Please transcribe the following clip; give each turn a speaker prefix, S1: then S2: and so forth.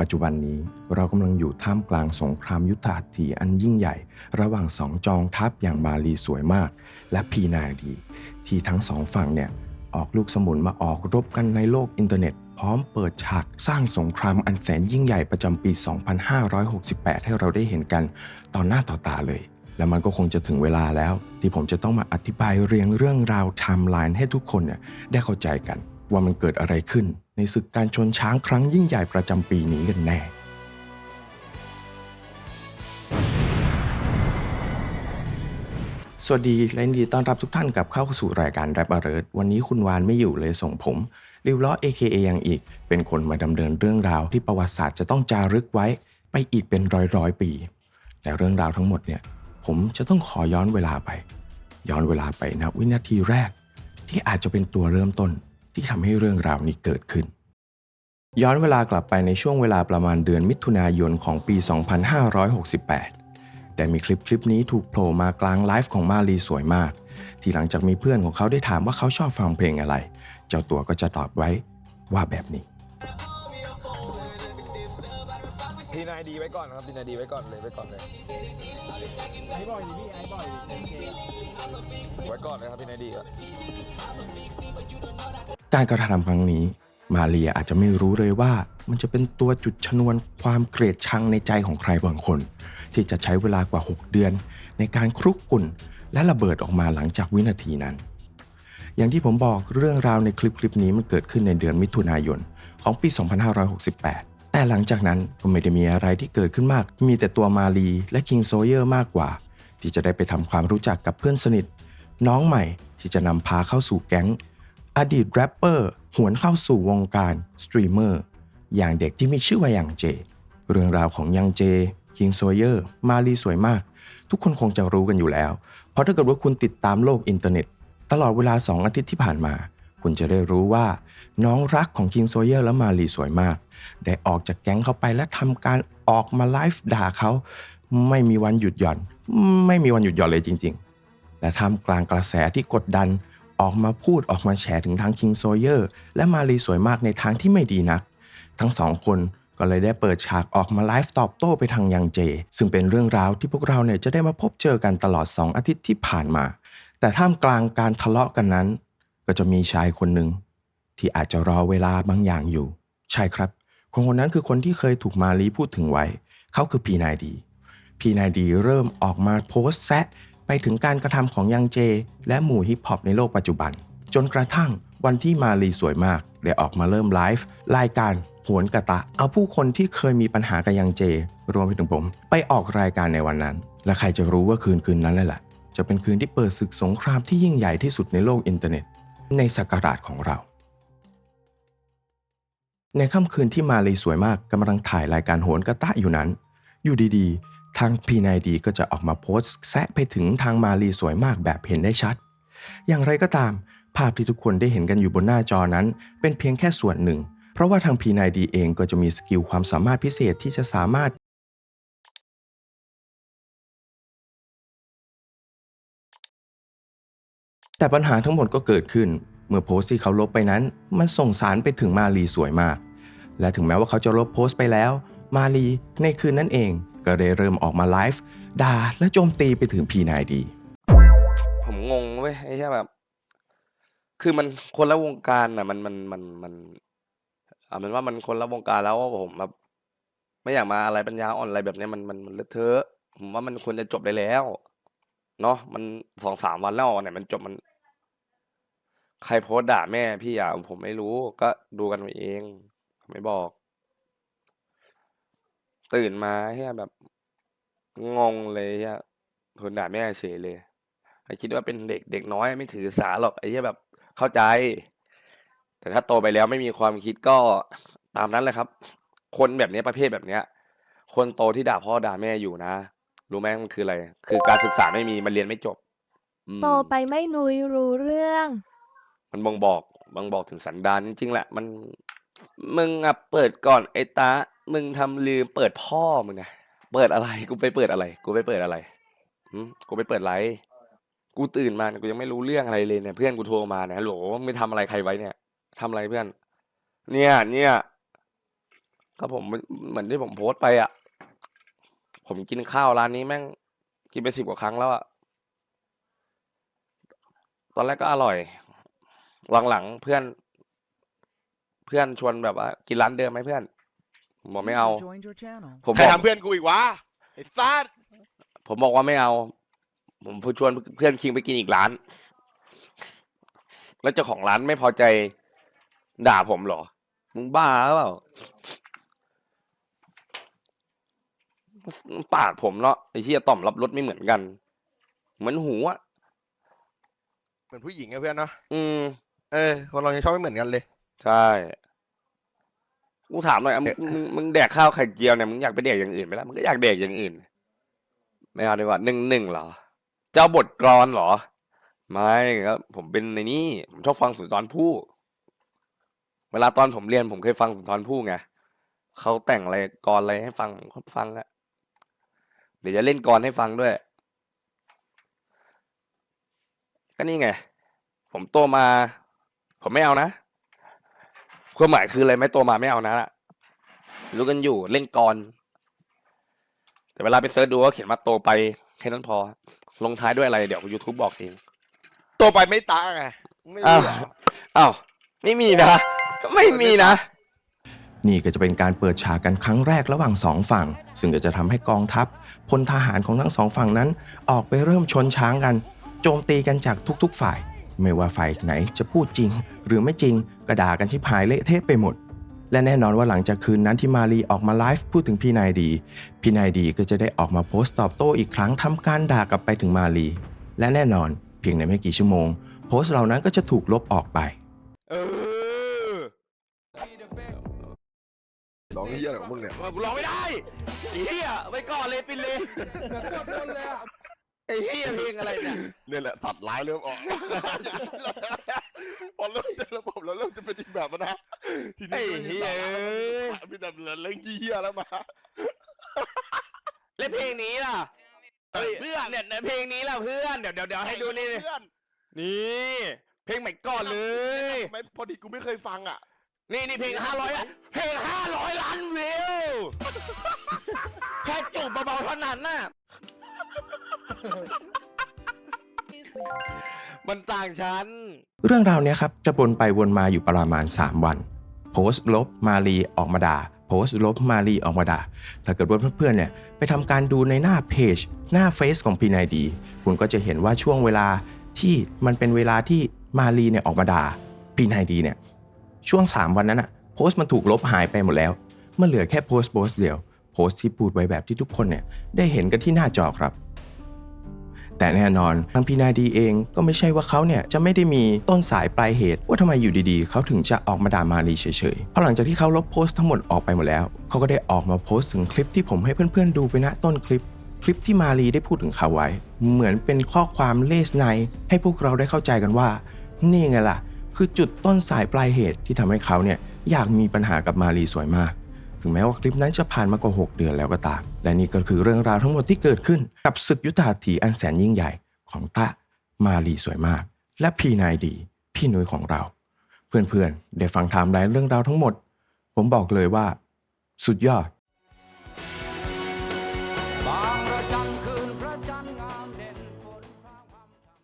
S1: ปัจจุบันนี้เรากำลังอยู่ท่ามกลางสงครามยุทธหัตถีอันยิ่งใหญ่ ระหว่างสองจองทัพอย่างมาลีสวยมาก และพีนาดี ที่ทั้งสองฝั่งเนี่ยออกลูกสมุนมาออกรบกันในโลกอินเทอร์เน็ต พร้อมเปิดฉากสร้างสงครามอันแสนยิ่งใหญ่ประจำปี 2568 ให้เราได้เห็นกันต่อหน้าต่อตาเลย และมันก็คงจะถึงเวลาแล้ว ที่ผมจะต้องมาอธิบายเรียงเรื่องราวไทม์ไลน์ให้ทุกคนเนี่ยได้เข้าใจกัน ว่ามันเกิดอะไรขึ้น ในศึกการชนช้างครั้งยิ่งใหญ่ประจำปีนี้กันแน่ สวัสดีและยินดีต้อนรับทุกท่านกลับเข้าสู่รายการ Rap Alert วันนี้คุณวานไม่อยู่เลยส่งผมริวล้อ AKA ยังอีก เป็นคนมาดำเนินเรื่องราวที่ประวัติศาสตร์จะต้องจารึกไว้ไปอีกเป็นร้อยร้อยปี แต่เรื่องราวทั้งหมดเนี่ยผมจะต้องขอย้อนเวลาไป ย้อนเวลาไปนะวินาทีแรกที่อาจจะเป็นตัวเริ่มต้น ที่ทำให้เรื่องราวนี้เกิดขึ้น ย้อนเวลากลับไปในช่วงเวลาประมาณเดือนมิถุนายนของปี 2568 แต่มีคลิปคลิปนี้ถูกโผล่มากลางไลฟ์ของมาลีสวยมาก ที่หลังจากมีเพื่อนของเขาได้ถามว่าเขาชอบฟังเพลงอะไร เจ้าตัวก็จะตอบไว้ว่าแบบนี้
S2: พี่นายดีไว้ก่อนครับพี่นายดีไว้ก่อนเลยไว้ก่อนเลย
S3: ไอ้บ่อยดิพี่ไอ้บ่อยดิโอเค
S2: ไว้ก่อนเลยครับพี่นายดีอะ
S1: การกระทำครั้งนี้ มาเรียอาจจะไม่รู้เลยว่า มันจะเป็นตัวจุดชนวนความเกลียดชังในใจของใครบางคน ที่จะใช้เวลากว่า 6 เดือน ในการคลุกกลุ่นและระเบิดออกมาหลังจากวินาทีนั้น อย่างที่ผมบอกเรื่องราวในคลิปคลิปนี้มันเกิดขึ้นในเดือนมิถุนายนของปี 2568 แต่หลังจากนั้นก็ไม่ได้มีอะไรที่เกิดขึ้นมาก มีแต่ตัวมาลีและคิงโซเยอร์มากกว่า ที่จะได้ไปทำความรู้จักกับเพื่อนสนิท น้องใหม่ที่จะนำพาเข้าสู่แก๊ง อดีตแรปเปอร์หวนเข้าสู่วงการสตรีมเมอร์อย่างเด็กที่มีชื่อว่ายังเจ เรื่องราวของยังเจคิงโซเยอร์ มาลีสวยมาก ทุกคนคงจะรู้กันอยู่แล้ว เพราะถ้าเกิดว่าคุณติดตามโลกอินเทอร์เน็ต ตลอดเวลา 2 อาทิตย์ที่ผ่านมา คุณจะได้รู้ว่า น้องรักของคิงโซเยอร์และมาลีสวยมาก ได้ออกจากแก๊งเขาไปและทำการออกมาไลฟ์ด่าเขา ไม่มีวันหยุดหย่อน ไม่มีวันหยุดหย่อนเลยจริงๆ และท่ามกลางกระแสที่กดดันออกมาพูดออกมาแฉถึงทางคิงโซเยอร์และมารีสวยมากในทางที่ไม่ดีนัก ทั้งสองคนก็เลยได้เปิดฉากออกมาไลฟ์ตอบโต้ไปทางยังเจ ซึ่งเป็นเรื่องราวที่พวกเราเนี่ยจะได้มาพบเจอกันตลอด 2 อาทิตย์ที่ผ่านมา แต่ท่ามกลางการทะเลาะกันนั้น ก็จะมีชายคนหนึ่ง ที่อาจจะรอเวลาบางอย่างอยู่ ใช่ครับ คนคนนั้นคือคนที่เคยถูกมารีพูดถึงไว้ เขาคือพีนายดีพีนายดีเริ่มออกมาโพสต์แซะไปถึงการกระทำของยังเจ และหมู่ฮิปฮอปในโลกปัจจุบัน จนกระทั่งวันที่มาลีสวยมากได้ออกมาเริ่มไลฟ์รายการหวนกระตะ เอาผู้คนที่เคยมีปัญหากับยังเจ รวมไปถึงผม ไปออกรายการในวันนั้น และใครจะรู้ว่าคืนคืนนั้นเลยแหละจะเป็นคืนที่เปิดศึกสงครามที่ยิ่งใหญ่ที่สุดในโลกอินเทอร์เน็ต ในศักราชของเรา ในค่ำคืนที่มาลีสวยมากกำลังถ่ายรายการโหนกระตะอยู่นั้น อยู่ดีๆ ทางพีนายดีก็จะออกมาโพสต์แซะไปถึงทางมาลีสวยมากแบบเห็นได้ชัด อย่างไรก็ตาม ภาพที่ทุกคนได้เห็นกันอยู่บนหน้าจอนั้น เป็นเพียงแค่ส่วนหนึ่ง เพราะว่าทางพีนายดีเองก็จะมีสกิลความสามารถพิเศษที่จะสามารถแต่ปัญหาทั้งหมดก็เกิดขึ้น เมื่อโพสต์ที่เขาลบไปนั้น มันส่งสารไปถึงมาลีสวยมาก และถึงแม้ว่าเขาจะลบโพสต์ไปแล้ว มาลีในคืนนั้นเอง ก็ได้เริ่มออกมาไลฟ์ด่าและโจมตีไปถึงพีนายดี
S2: ผมงงเว้ยไอ้แค่แบบ คือมันคนละวงการอะมันมันมันมันเอาเป็นว่ามันคนละวงการแล้วผมแบบไม่อยากมาอะไรปัญญาอ่อนอะไรแบบเนี้ยมันมันมันเลอะเทอะ ผมว่ามันควรจะจบได้แล้วเนาะมันสองสามวันแล้วเนี่ยมันจบมัน ใครโพสต์ด่าแม่พี่อะผมไม่รู้ก็ดูกันเอาเองผมไม่บอก ตื่นมาเฮียแบบงงเลยเฮียคนด่าแม่เฉยเลยไอคิดว่าเป็นเด็กเด็กน้อยไม่ถือสาหรอกไอ้เฮียแบบเข้าใจ แต่ถ้าโตไปแล้วไม่มีความคิดก็ตามนั้นแหละครับ คนแบบนี้ประเภทแบบเนี้ย คนโตที่ด่าพ่อด่าแม่อยู่นะรู้ไหมมันคืออะไร คือการศึกษาไม่มีมันเรียนไม่จบ
S4: โตไปไม่นุยรู้เรื่อง
S2: มันบ่งบอกบ่งบอกถึงสันดานจริงๆแหละ มันมึงอะเปิดก่อนไอ้ตา มึงทำลืมเปิดพ่อมึงนะเปิดอะไร กูไปเปิดอะไร กูไปเปิดอะไรหืมกูไปเปิดไรกูตื่นมาเนี่ยกูยังไม่รู้เรื่องอะไรเลยเนี่ย เพื่อนกูโทรมาเนี่ยฮัลโหลไม่ทำอะไรใครไว้เนี่ยทำอะไรเพื่อน เนี่ย เนี่ยก็ผมเหมือนที่ผมโพสต์ไปอะ ผมกินข้าวร้านนี้แม่ง กินไปสิบกว่าครั้งแล้วอะตอนแรกก็อร่อย หลังๆเพื่อน เพื่อนชวนแบบว่ากินร้านเดิมไหมเพื่อนผมบอกไม่เอา ผม
S5: ใคร
S2: บอก
S5: ทำเพื่อนกูอีกวะไอ้ซัด
S2: ผมบอกว่าไม่เอา ผมชวนเพื่อนคิงไปกินอีกร้าน แล้วเจ้าของร้านไม่พอใจ ด่าผมเหรอ มึงบ้าหรือเปล่า ปากผมเนาะไอ้ที่ต่อมรับรสไม่เหมือนกัน เหมือนหูอะ
S5: เหมือนผู้หญิงอะเพื่อนเนาะ
S2: อืม
S5: เออคนเรายังชอบไม่เหมือนกันเลย
S2: ใช่กูถามหน่อยอะมึงมึงมึงแดกข้าวไข่เจียวเนี่ยมึงอยากไปแดกอย่างอื่นไหมล่ะมึงก็อยากแดกอย่างอื่น ไม่เอาดีกว่าหนึ่งหนึ่งเหรอ เจ้าบทกรอนเหรอ ไม่ก็ผมเป็นในนี่ผมชอบฟังสุนทรภู่เวลาตอนผมเรียนผมเคยฟังสุนทรภู่ไงเขาแต่งอะไรกรอะไรให้ฟังผมก็ฟังอะเดี๋ยวจะเล่นกรให้ฟังด้วย ก็นี่ไง ผมโตมา ผมไม่เอานะความหมายคืออะไรไม่โตมาไม่เอานะรู้กันอยู่เล่นกรแต่เวลาไปเซิร์ชดูก็เขียนว่าโตไปแค่นั้นพอ ลงท้ายด้วยอะไรเดี๋ยว YouTube บอกเอง
S5: ตัวไปไม่ตาไงไม่
S2: อ้า
S5: รู้
S2: ว
S5: เหรอ
S2: อ้าวไม่มีนะ ไม่มีนะ
S1: นี่ก็จะเป็นการเปิดฉากกันครั้งแรกระหว่างสองฝั่ง ซึ่งก็จะทำให้กองทัพพลทหารของทั้งสองฝั่งนั้น ออกไปเริ่มชนช้างกัน โจมตีกันจากทุกๆฝ่าย ไม่ว่าฝ่ายไหนจะพูดจริง หรือไม่จริงก็ด่ากันชิบหายเละเทะไปหมด และแน่นอนว่าหลังจากคืนนั้นที่มารีออกมาไลฟ์พูดถึงพี่นายดี พี่นายดีก็จะได้ออกมาโพสต์ตอบโต้อีกครั้งทำการด่ากลับไปถึงมารีและแน่นอน เพียงในไม่กี่ชั่วโมง โพสต์เหล่านั้นก็จะถูกลบออกไป
S2: เออ
S5: ร้องเฮียอะไรของมึงเนี่ย
S2: ว่ากูร้องไม่ได้ไอ้เหี้ยไปก่อนเลยปินเลย
S3: กดโดนเลยอะ
S2: ไอ้เหี้ยเพลงอะไรเนี่ย
S5: เนี่ยแหละตัดร้ายเริ่มออกพอเริ่มเจอระบบแล้วเริ่มจะเป็นอีกแบบแล้วนะที
S2: ไอ้
S5: นี้
S2: เหี้ยเอ้ย
S5: มีแต่เรื่องเหี้ยแล้วมา
S2: แล้วเพลงนี้ล่ะ
S5: เฮ้ย
S2: เพื่อนเนี่ยเนี่ยเพลงนี้ล่ะเพื่อนเดี๋ยวเดี๋ยวเดี๋ยวให้ดูนี่นี่
S5: เพื่อน
S2: นี่เพลงใหม่ก่อนเลย
S5: ไม่พอดีกูไม่เคยฟังอะ
S2: นี่นี่เพลงห้าร้อยเพลงห้าร้อยล้านวิวแค่จูบเบาๆเท่านั้นน่ะ มันต่างชั้น
S1: เรื่องราวเนี้ยครับ จะวนไปวนมาอยู่ประมาณ 3 วัน โพสต์ลบมารีออกมาด่าโพสต์ลบมารีออกมาด่าถ้าเกิดว่าเพื่อนๆเนี่ยไปทำการดูในหน้าเพจ หน้าเฟซของพีนายดีคุณก็จะเห็นว่าช่วงเวลาที่มันเป็นเวลาที่มารีเนี่ยออกมาด่าพีนายดีเนี่ยช่วง 3 วันนั้นอะโพสต์มันถูกลบหายไปหมดแล้วมันเหลือแค่โพสต์โพสต์เดียวโพสต์ที่พูดไว้แบบที่ทุกคนเนี่ยได้เห็นกันที่หน้าจอครับ แต่แน่นอนทางพีนาดีเองก็ไม่ใช่ว่าเขาเนี่ยจะไม่ได้มีต้นสายปลายเหตุ ว่าทำไมอยู่ดีๆ เขาถึงจะออกมาด่ามารีเฉยๆเพราะหลังจากที่เขาลบโพสต์ทั้งหมดออกไปหมดแล้ว เขาก็ได้ออกมาโพสต์ถึงคลิปที่ผมให้เพื่อนๆดูไปณต้นคลิป คลิปที่มารีได้พูดถึงเขาไว้ เหมือนเป็นข้อความเลสในให้พวกเราได้เข้าใจกันว่า นี่ไงล่ะ คือจุดต้นสายปลายเหตุที่ทำให้เขาเนี่ยอยากมีปัญหากับมารีสวยมาก ถึงแม้ว่าคลิปนั้นจะผ่านมากว่า6เดือนแล้วก็ตาม และนี่ก็คือเรื่องราวทั้งหมดที่เกิดขึ้น กับศึกยุทธาถีอันแสนยิ่งใหญ่ของตะมาลีสวยมาก และพี่นายดี พี่นุ้ยของเรา เพื่อนๆได้ฟังไทม์ไลน์เรื่องราวทั้งหมด ผมบอกเลยว่า สุดยอด